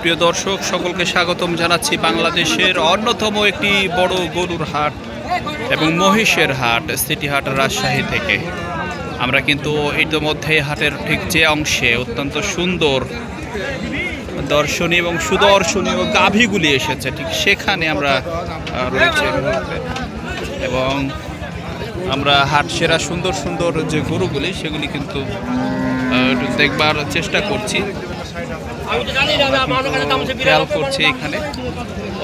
প্রিয় দর্শক, সকলকে স্বাগতম জানাচ্ছি বাংলাদেশের অন্যতম একটি বড় গরুর হাট এবং মহিষের হাট, সিটি হাট রাজশাহী থেকে। আমরা কিন্তু ইতিমধ্যে হাটের ঠিক যে অংশে অত্যন্ত সুন্দর দর্শনী এবং সুদর্শনীয় গাভীগুলি এসেছে, ঠিক সেখানে আমরা রয়েছে এবং আমরা হাট সেরা সুন্দর সুন্দর যে গরুগুলি, সেগুলি কিন্তু দেখবার চেষ্টা করছি। খেয়াল করছি এখানে।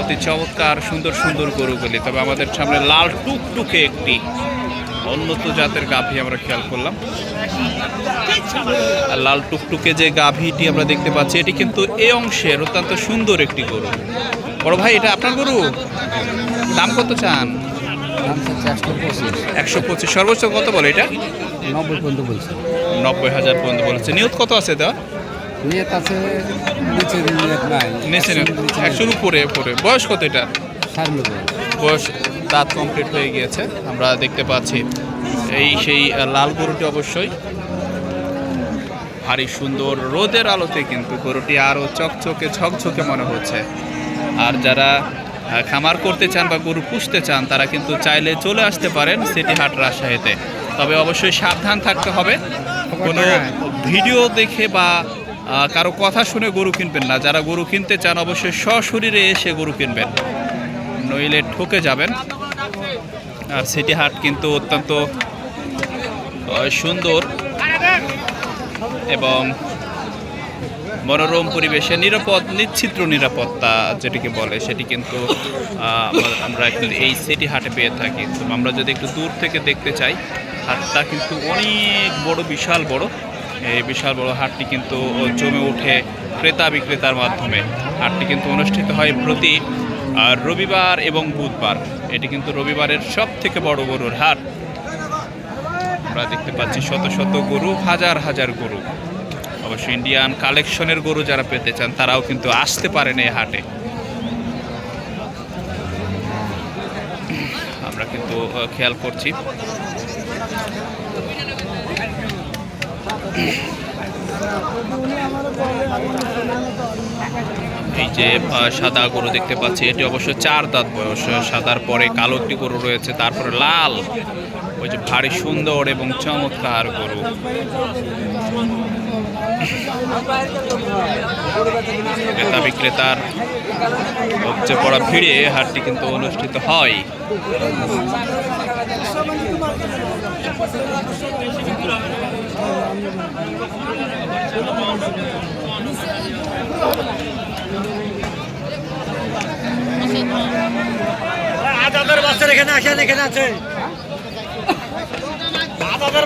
অতি চমৎকার সুন্দর সুন্দর গরুগুলি তবে আমাদের সামনে লাল টুকটুকে একটি উন্নত জাতের গাভী আমরা খেয়াল করলাম। আর লাল টুকটুকে যে গাভীটি আমরা দেখতে পাচ্ছি এটি কিন্তু এ অংশের অত্যন্ত সুন্দর একটি গরু। বড় ভাই এটা আপনার গরু? দাম কত চান? একশো পঁচিশ। সর্বোচ্চ কত বলে এটা? নব্বই পর্যন্ত বলছে। নব্বই হাজার পর্যন্ত বলেছে। নিয়ত কত আছে দেওয়া নিয়ত আছে নিচে নিয়ত নাই। নিচে একশোর উপরে উপরে। বয়স কত এটা? বয়স দাঁত কমপ্লিট হয়ে গিয়েছে আমরা দেখতে পাচ্ছি। এই সেই লাল গরুটি অবশ্যই। ভারী সুন্দর রোদের আলোতে কিন্তু গরুটি আরও চকচকে ঝকঝকে মনে হচ্ছে। আর যারা খামার করতে চান বা গরু পুষতে চান তারা কিন্তু চাইলে চলে আসতে পারেন সিটি হাট রাজশাহীতে। তবে অবশ্যই সাবধান থাকতে হবে। কোনো ভিডিও দেখে বা কারও কথা শুনে গরু কিনবেন না। যারা গরু কিনতে চান, অবশ্যই সশরীরে এসে গরু কিনবেন। নইলে ঠকে যাবেন। আর সিটি হাট কিন্তু অত্যন্ত সুন্দর এবং মনোরম পরিবেশে নিরাপদ নিচ্ছিদ্র নিরাপত্তা যেটিকে বলে, সেটি কিন্তু আমরা- এই সিটি হাটে পেয়ে থাকি। আমরা যদি একটু দূর থেকে দেখতে চাই, হাটটা কিন্তু অনেক বড়, বিশাল বড়। এই বিশাল বড় হাটটি কিন্তু জমে ওঠে ক্রেতা বিক্রেতার মাধ্যমে। হাটটি কিন্তু অনুষ্ঠিত হয় প্রতি রবিবার এবং বুধবার। এটি কিন্তু রবিবারের সব থেকে বড় গরুর হাট। আমরা দেখতে পাচ্ছি শত শত গরু, হাজার হাজার গরু। অবশ্য ইন্ডিয়ান কালেকশনের গরু যারা পেতে চান, তারাও কিন্তু আসতে পারেন এই হাটে। আমরা কিন্তু খেয়াল করছি। এই যে সাদা গরু দেখতে পাচ্ছি, এটি অবশ্য চার দাঁত বয়স, সাদার পরে কালো একটি গরু রয়েছে, তারপরে লাল, ওই যে ভারী সুন্দর এবং চমৎকার গরু। ক্রেতা বিক্রেতার পড়া ভিড়ে হাটটি কিন্তু অনুষ্ঠিত হয়। আদাদের বাচ্চার এখানে আসেন এখানে আছে আদাদের